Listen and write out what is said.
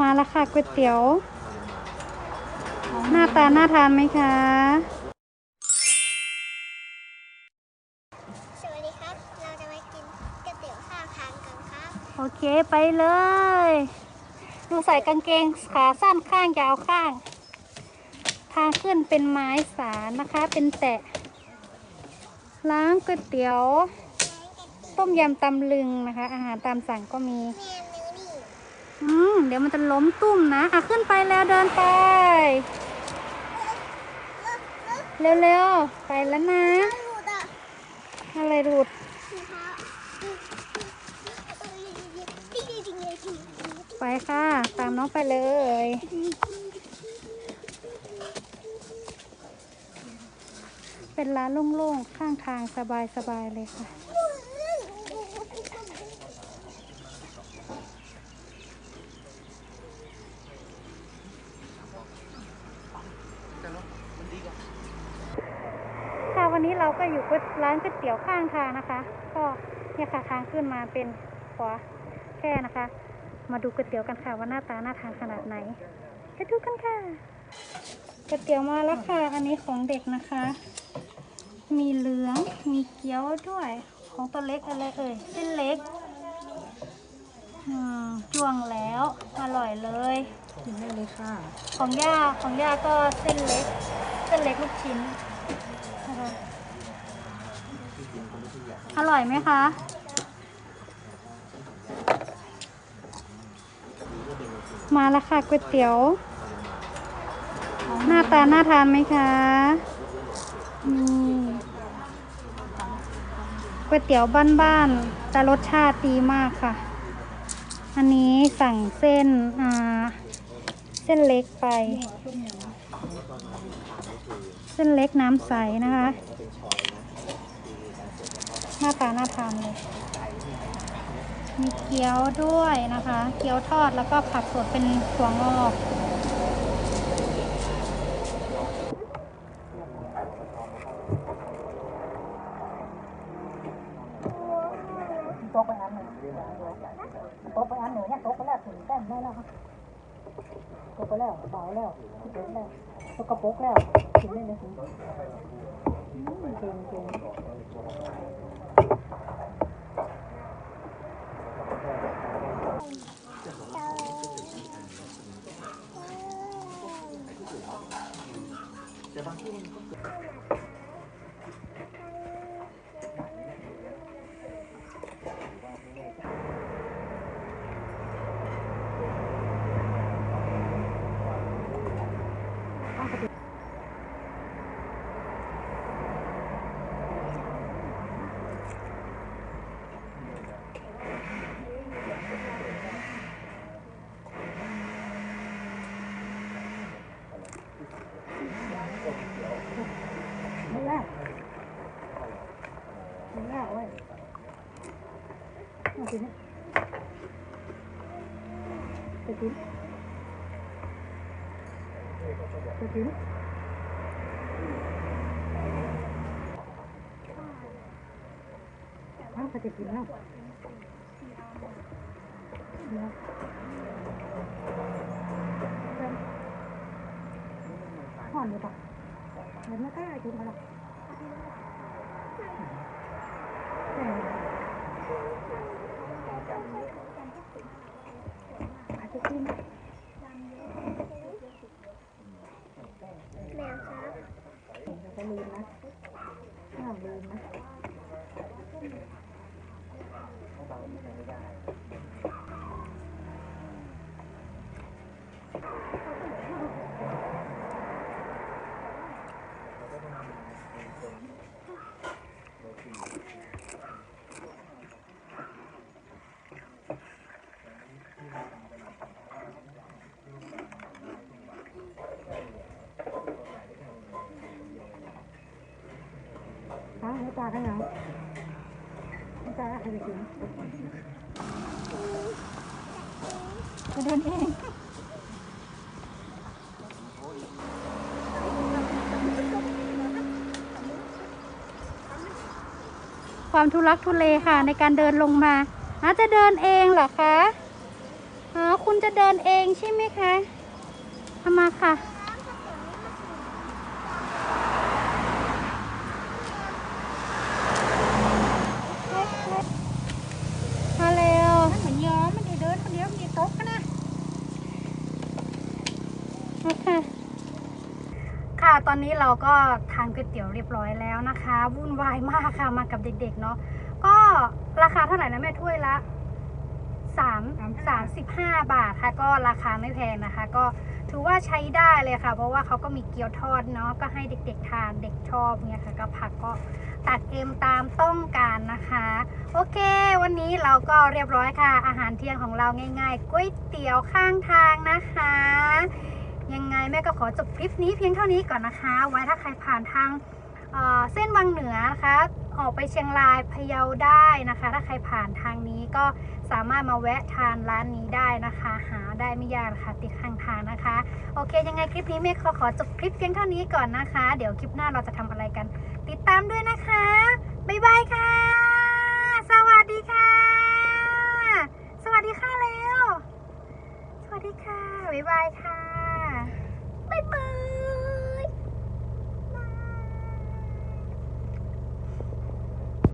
มาแล้วค่ะก๋วยเตี๋ยว หน้าตาน่าทานไหมคะ สวัสดีครับ เราจะมากินก๋วยเตี๋ยวข้างทางกันครับ โอเคไปเลยดูใส่กางเกงขาสั้นข้างยาวข้าง ทางขึ้นเป็นไม้สารนะคะ เป็นแตะ ล้างก๋วยเตี๋ยว ต้มยำตำลึงนะคะ อาหารตามสั่งก็มีแม่นื้ อืมเดี๋ยวมันจะล้มตุ้มนะ อะขึ้นไปแล้วเดินไป เร็วๆ ไปแล้วนะ อะไรรูดไปค่ะ ตามน้องไปเลย เป็นร้านโล่งๆ ข้างทางสบายๆเลยค่ะ ค่ะวันนี้ เราก็อยู่กับร้านก๋วยเตี๋ยวข้างทางนะคะ ก็เนี่ยค่ะทางขึ้นมาเป็นขวาแค่นะคะ มาดูก๋วยเตี๋ยวกันค่ะว่าหน้าตาน่าทานขนาดไหนไปดูกันค่ะก๋วยเตี๋ยวมาแล้วค่ะอันนี้ของเด็กนะคะ มีเหลือง มีเกี๊ยวด้วย ของตัวเล็กอะไรเอ่ยเส้นเล็กอืมจ้วงแล้ว อร่อยเลยกินได้เลยค่ะ ของย่าของย่าก็เส้นเล็ก เส้นเล็กลูกชิ้นนะคะ อร่อยไหมคะ มาแล้วค่ะก๋วยเตี๋ยว หน้าตาน่าทานไหมคะนี่ก๋วยเตี๋ยวบ้านๆแต่รสชาติดีมากค่ะ อันนี้สั่งเส้นอ่าเส้นเล็กไป เส้นเล็กน้ำใสนะคะ หน้าตาน่าทานเลยมีเกี๊ยวด้วยนะคะ เกี๊ยวทอดแล้วก็ผักสดเป็นถั่วงอกโต๊ะไปอันหนึ่งโต๊ะไปอันหนึ่งเนี่ยโต๊ะไปแล้วถึงแต้มได้แล้วครับโต๊ะไปแล้วเบาแล้วโต๊ะแล้วโต๊ะกระปุกแล้วถึงได้เลยถึงเก่งเก่ง ไม่ยากไม่ยาก เว้ยมาสิเนี่ยไปกินไปกินอ้าวไปจะกินแล้วเดี๋ยวห่อนเลยปะเห็นไหมก็กินมาหรอก อาจจะกิน แมวครับ อย่าไปลืมนะห้ามลืมนะ ฮะไม่ ตากันยังตารจะกินจะเดินเองความทุลักทุเลค่ะในการเดินลงมาอาจะเดินเองเหรอคะอ๋อคุณจะเดินเองใช่ไหมคะเอามาค่ะ มาเร็ว มันเหมือนยอมมันได้เดินคนเดียวมี ตกนะมาค่ะค่ะตอนนี้เราก็ทานก๋วยเตี๋ยวเรียบร้อยแล้วนะคะวุ่นวายมากค่ะมากับเด็กๆเนาะก็ราคาเท่าไหร่นะแม่ถ้วยละสามสามสิบห้าบาทค่ะ ก็ราคาไม่แพงนะคะ ก็ถือว่าใช้ได้เลยค่ะ เพราะว่าเขาก็มีเกี๊ยวทอดเนาะก็ให้เด็กๆทานเด็กชอบเนี่ยค่ะก็ผักก็ ตัดเอ็มตามต้องการนะคะ โอเค วันนี้เราก็เรียบร้อยค่ะ อาหารเที่ยงของเราง่ายๆก๋วยเตี๋ยวข้างทางนะคะ ยังไงแม่ก็ขอจบคลิปนี้เพียงเท่านี้ก่อนนะคะ ไว้ถ้าใครผ่านทาง เส้นวังเหนือนะคะออกไปเชียงรายพะเยาได้นะคะ ถ้าใครผ่านทางนี้ก็สามารถมาแวะทานร้านนี้ได้นะคะ หาได้ไม่ยากนะคะติดข้างทางนะคะ โอเค ยังไงคลิปนี้เมฆขอขอจบคลิปเพียงเท่านี้ก่อนนะคะ เดี๋ยวคลิปหน้าเราจะทำอะไรกัน ติดตามด้วยนะคะ บ๊ายบายค่ะ สวัสดีค่ะ สวัสดีค่ะแล้ว สวัสดีค่ะ บ๊ายบายค่ะ